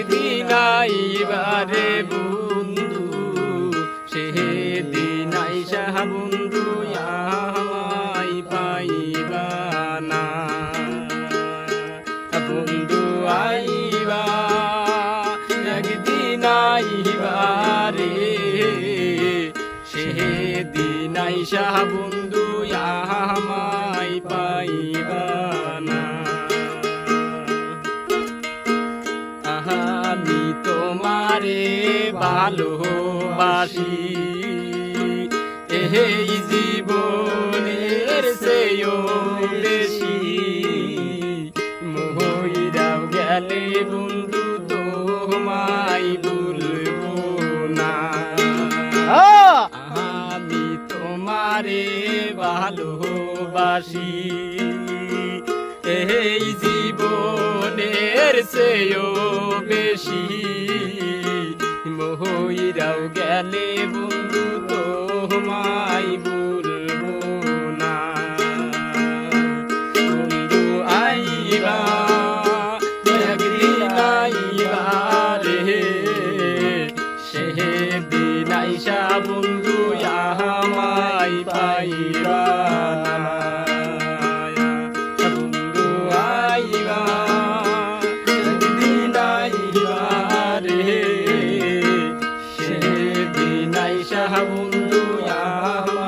আইবারে বন্ধু সে সেদিন আইসা বন্ধু, আমায় পাইবা না। বন্ধু আইবা একদিন আইবা রে সেদিন আইসা বন্ধু, আমায় পাইবা তোমারে ভালোবাসি। এই জীবনের সেও বেশি। মহিরাও গেলে বন্ধু তোমায় ভুলবো না। আমি তোমারে ভালোবাসি। এই জীবনের চেয়েও বেশি। গেলে বন্ধু তোমায় বলব না। বন্ধু আইবা একদিন আইবা রে। সেদিন আইসা বন্ধু পাইবা। বন্ধু